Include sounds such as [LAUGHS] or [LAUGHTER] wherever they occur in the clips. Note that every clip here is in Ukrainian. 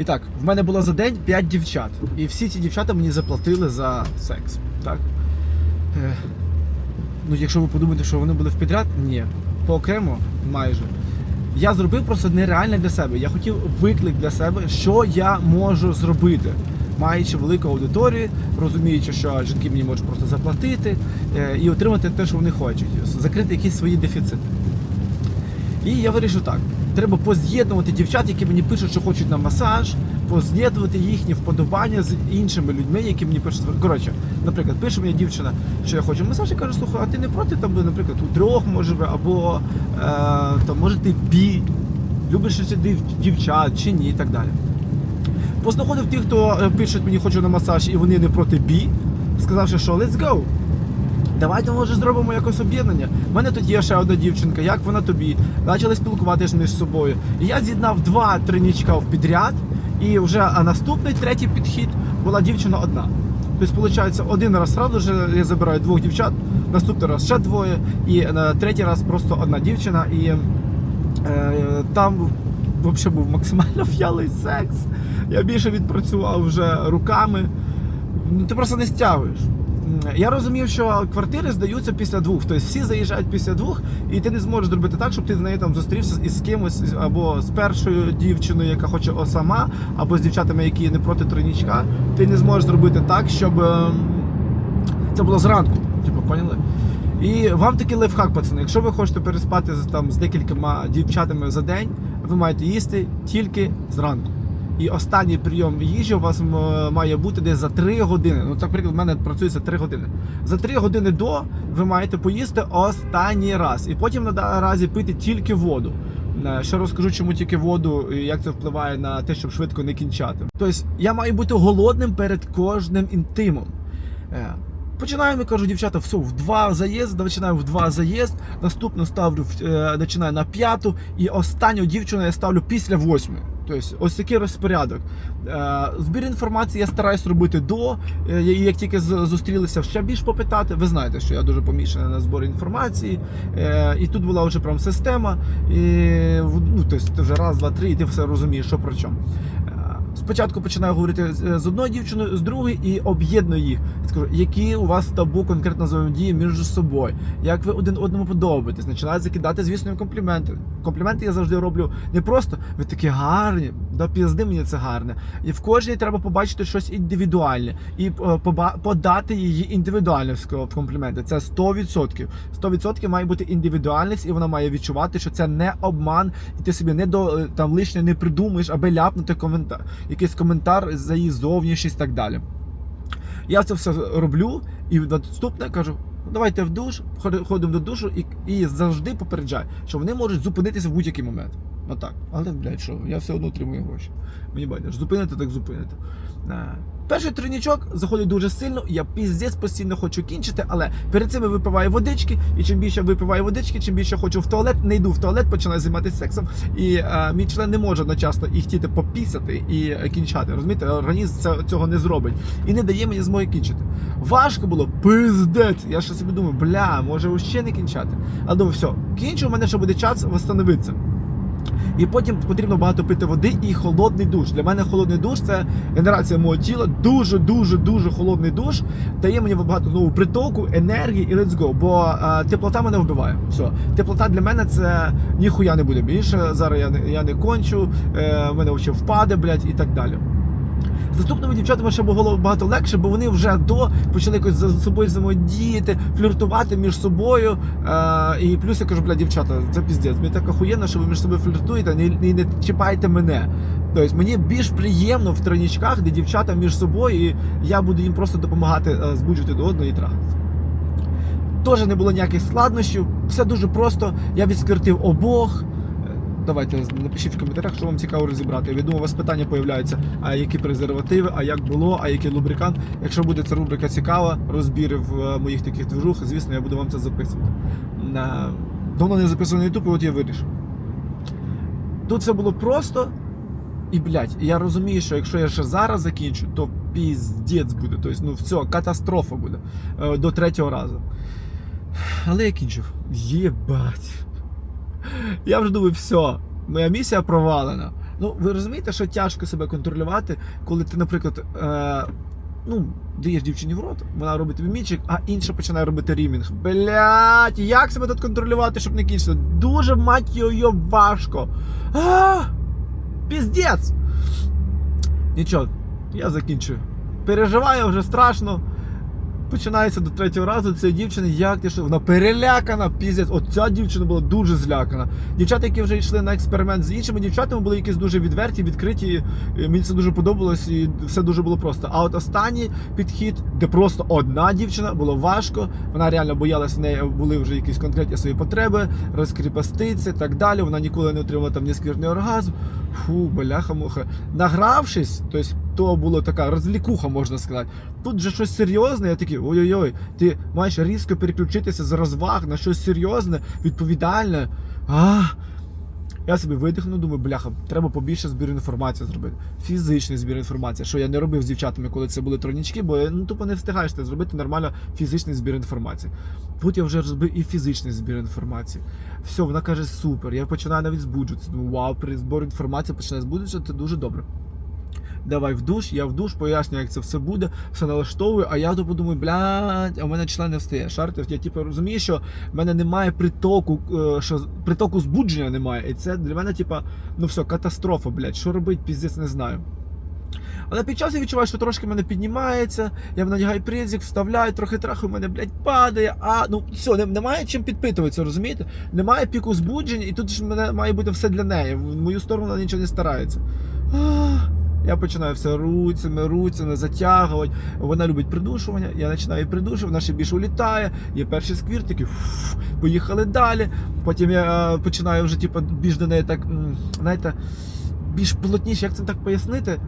І так, в мене було за день 5 дівчат. І всі ці дівчата мені заплатили за секс. Так? Е, ну, якщо ви подумаєте, що вони були в підряд, ні. Поокремо майже. Я зробив просто нереальне для себе. Я хотів виклик для себе, що я можу зробити. Маючи велику аудиторію, розуміючи, що жінки мені можуть просто заплатити е, і отримати те, що вони хочуть, закрити якісь свої дефіцити. І я вирішив так: треба поз'єднувати дівчат, які мені пишуть, що хочуть на масаж, поз'єднувати їхні вподобання з іншими людьми, які мені пишуть. Коротше, наприклад, пише мені дівчина, що я хочу масаж, і каже, слухай, а ти не проти там, наприклад, у трьох може би, або е, там, може ти бі, любиш дів- дівчат чи ні, і так далі. Познаходив тих, хто е, пише мені хочу на масаж, і вони не проти бі, сказавши, що let's go. Давайте, може, зробимо якось об'єднання. У мене тут є ще одна дівчинка, як вона тобі. Почали спілкуватися між собою. І я з'єднав два тринічка в підряд, і вже наступний третій підхід була дівчина одна. Тобто, виходить, один раз одразу я забираю двох дівчат, наступний раз ще двоє, і на третій раз просто одна дівчина. І е, там взагалі був максимально [LAUGHS] в'ялий секс. Я більше відпрацював вже руками. Ну, ти просто не стягуєш. Я розумів, що квартири здаються після двох. Тобто всі заїжджають після двох, і ти не зможеш зробити так, щоб ти з нею там зустрівся із кимось, або з першою дівчиною, яка хоче сама, або з дівчатами, які не проти тройнічка. Ти не зможеш зробити так, щоб ем, це було зранку. Типу, поняли? І вам такий лайфхак, пацани. Якщо ви хочете переспати там, з декількома дівчатами за день, ви маєте їсти тільки зранку. І останній прийом їжі у вас має бути десь за 3 години. Ну, так, наприклад, в мене працюється 3 години. За 3 години до ви маєте поїсти останній раз. І потім наразі пити тільки воду. Е, Ще розкажу, чому тільки воду і як це впливає на те, щоб швидко не кінчати. Тобто я маю бути голодним перед кожним інтимом. Е, Починаємо, кажу, дівчата, все, в два заїзд, починаю в два заїзд, наступну ставлю е, починаю на п'яту, і останню дівчину я ставлю після восьмої. Тобто, ось такий розпорядок. Е, Збір інформації я стараюсь робити до. е, як тільки зустрілися, ще більш попитати. Ви знаєте, що я дуже помішаний на зборі інформації. Е, І тут була вже прям система. І, ну, тобто, ти вже раз, два, три, і ти все розумієш, що про чому. Е, Спочатку починаю говорити з з одною дівчиною, з другою і об'єдную їх. Скажу, які у вас табу конкретно взаємодії між собою, як ви один одному подобаєтесь, починають закидати, звісно, компліменти. Компліменти я завжди роблю не просто ви такі гарні, да пізди мені це гарне. І в кожній треба побачити щось індивідуальне і е, подати її індивідуально в компліменти. Це 100%. 100% має бути індивідуальність, і вона має відчувати, що це не обман, і ти собі не до е, там лишнє не придумаєш, аби ляпнути коментар, якийсь коментар за її зовнішність і так далі. Я це все роблю, і наступне кажу. Давайте в душ, ходи- ходимо до душу і, і завжди попереджаю, що вони можуть зупинитися в будь-який момент. Отак. Але, блядь, що, я все одно отримую гроші. Мені байдеш, зупинити, так зупинити. Е, Перший тринічок заходить дуже сильно, я піздець постійно хочу кінчити, але перед цим я випиваю водички, і чим більше випиваю водички, чим більше хочу в туалет, не йду в туалет, починаю займатися сексом, і е, мій член не може одночасно і хотіти попісати і е, кінчати. Розумієте, організм цього не зробить і не дає мені змоги кінчити. Важко було, пиздець. Я ще собі думаю, бля, може ще не кінчати. Але думаю, все, кінчу, у мене ще буде час встановитися. І потім потрібно багато пити води і холодний душ. Для мене холодний душ це генерація мого тіла. Дуже, дуже, дуже холодний душ. Дає мені багато знову притоку, енергії і let's go. Бо е, теплота мене вбиває. Все. Теплота для мене це ніхуя не буде більше. Зараз я я не кончу, е, мене взагалі впаде, блядь, і так далі. З наступними дівчатами ще було багато легше, бо вони вже до почали якось за собою взаємодіяти, фліртувати між собою. Е, і плюс я кажу, бля, дівчата, це піздець. Мені так охуєнно, що ви між собою фліртуєте, не, не, не чіпайте мене. Тобто мені більш приємно в тройнічках, де дівчата між собою, і я буду їм просто допомагати е, збуджувати до одного і трахатися. Теж не було ніяких складнощів, все дуже просто. Я відскертив обох. Давайте напишіть в коментарях, що вам цікаво розібрати. Я думаю, у вас питання появляються, а які презервативи, а як було, а який лубрикант. Якщо буде ця рубрика цікава, розбіри в е, моїх таких движух, звісно, я буду вам це записувати. Давно не записував на YouTube, і от я вирішив. Тут все було просто. І, блядь, я розумію, що якщо я ще зараз закінчу, то піздець буде. Тобто, ну все, катастрофа буде е, до третього разу. Але я кінчив. Єбать. Я вже думаю, все, моя місія провалена. Ну, ви розумієте, що тяжко себе контролювати, коли ти, наприклад, е, ну, даєш дівчині в рот, вона робить тобі мічик, а інша починає робити рімінг. Блять, як себе тут контролювати, щоб не кінчити? Дуже мать його важко. А, піздець! Нічого, я закінчую. Переживаю вже страшно. Починається до третього разу цієї дівчини, як ти що? Вона перелякана, піздець. От ця дівчина була дуже злякана. Дівчата, які вже йшли на експеримент з іншими дівчатами, були якісь дуже відверті, відкриті. Мені це дуже подобалось і все дуже було просто. А от останній підхід, де просто одна дівчина, було важко. Вона реально боялась, в неї були вже якісь конкретні свої потреби, розкріпоститься і так далі. Вона ніколи не отримала там ні сквірний оргазм. Фу, бляха-муха. Награвшись, тобто то була така розлікуха, можна сказати. Тут же щось серйозне, я такий, ой-ой-ой, ти маєш різко переключитися з розваг на щось серйозне, відповідальне. А, я собі видихну, думаю, бляха, треба побільше збір інформації зробити. Фізичний збір інформації, що я не робив з дівчатами, коли це були тройнічки, бо ну, тупо не встигаєш ти зробити нормально фізичний збір інформації. Тут я вже розбив і фізичний збір інформації. Все, вона каже, супер. Я починаю навіть збуджуватися. Думаю, вау, при зборі інформації починає збуджуватися, це дуже добре. Давай в душ, я в душ, пояснюю, як це все буде, все налаштовую, а я то подумаю, блядь, а в мене член не встає. Шарти, я типу розумію, що в мене немає притоку, е, що притоку збудження немає. І це для мене, типа, ну все, катастрофа, блядь, що робити, піздець, не знаю. Але під час я відчуваю, що трошки мене піднімається, я надягаю призик, вставляю, трохи траху, мене, блядь, падає. А ну все, не- немає чим підпитуватися, розумієте? Немає піку збуджень, і тут ж мене має бути все для неї. В мою сторону вона нічого не старається. Я починаю все руцями, руцями затягувати. Вона любить придушування, я починаю придушувати, вона ще більше улітає. Є перші сквіртики, фу, поїхали далі. Потім я е, починаю вже типу, більш до неї так, знаєте, більш плотніше, як це так пояснити?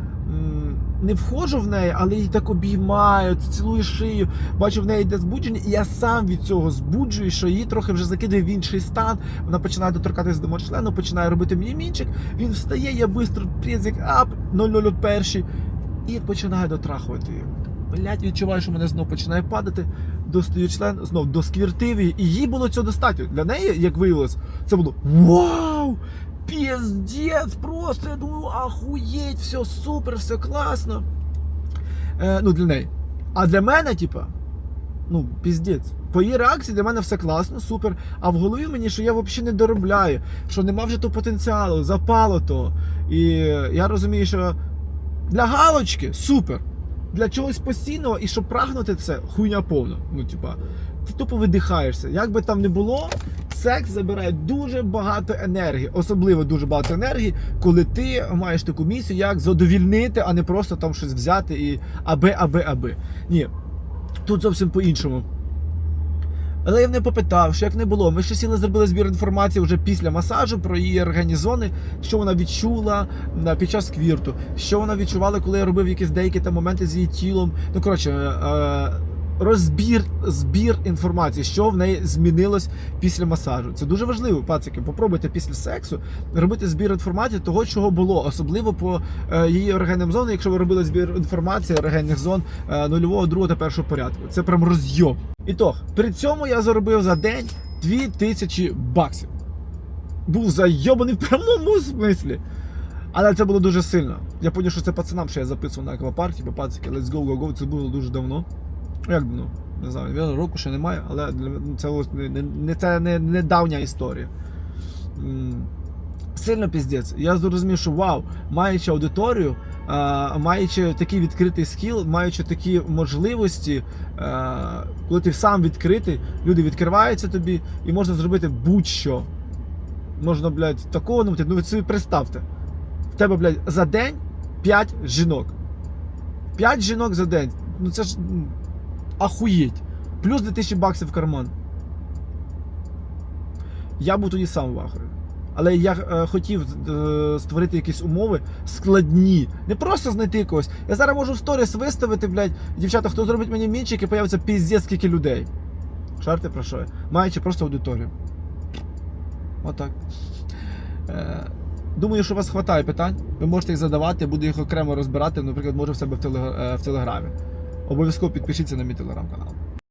Не входжу в неї, але її так обіймаю, цілую шию. Бачу, в неї йде збудження, і я сам від цього збуджую, що її трохи вже закидає в інший стан. Вона починає доторкатися до мого члену, починає робити мені мінчик. Він встає, я швидко презик ап 001 і починаю дотрахувати його. Блять, відчуваю, що мене знов починає падати, достаю член, знов досквіртив її. І їй було цього достатньо. Для неї, як виявилось, це було вау! Піздець, просто я думаю, ахуєть, все супер, все класно. Е, ну, для неї. А для мене, типа, ну, піздець. По її реакції для мене все класно, супер. А в голові мені, що я взагалі не доробляю, що нема вже того потенціалу, запало то. І я розумію, що для галочки супер. Для чогось постійного і щоб прагнути це хуйня повна. Ну, типа, ти тупо видихаєшся. Як би там не було, секс забирає дуже багато енергії, особливо дуже багато енергії, коли ти маєш таку місію, як задовільнити, а не просто там щось взяти і аби, аби, аби. Ні. Тут зовсім по-іншому. Але я в неї попитав, що як не було. Ми ще сіли зробили збір інформації вже після масажу про її організони, що вона відчула під час квірту, що вона відчувала, коли я робив якісь деякі там моменти з її тілом. Ну коротше, е, розбір, збір інформації, що в неї змінилось після масажу. Це дуже важливо, пацики. Попробуйте після сексу робити збір інформації того, чого було, особливо по е, її ерогенним зонам, якщо ви робили збір інформації ерогенних зон е, нульового, другого та першого порядку. Це прям розйом. Ітог, при цьому я заробив за день 2000 баксів. Був зайобаний в прямому смислі. Але це було дуже сильно. Я зрозумів, що це пацанам, що я записував на аквапаркі, бо пацики, let's go, go, go, це було дуже давно. Як давно? Не знаю, року ще немає, але це ось не, це не, не давня історія. Сильно піздець. Я зрозумів, що вау, маючи аудиторію, маючи такий відкритий скіл, маючи такі можливості, а, коли ти сам відкритий, люди відкриваються тобі і можна зробити будь-що. Можна, блядь, такого ну, ну ви собі представте. В тебе, блядь, за день 5 жінок. 5 жінок за день. Ну це ж ахуєть. Плюс 2000 баксів в карман. Я був тоді сам в ахуї. Але я е, хотів е, створити якісь умови складні. Не просто знайти когось. Я зараз можу в сторіс виставити, блядь, дівчата, хто зробить мені мінчик і появиться піздець скільки людей. Шарти про що? Маючи просто аудиторію. Отак. Е, думаю, що у вас вистачає питань. Ви можете їх задавати, буду їх окремо розбирати, наприклад, може в себе в, телег... е, в телеграмі. Обов'язково підпишіться на мій телеграм-канал.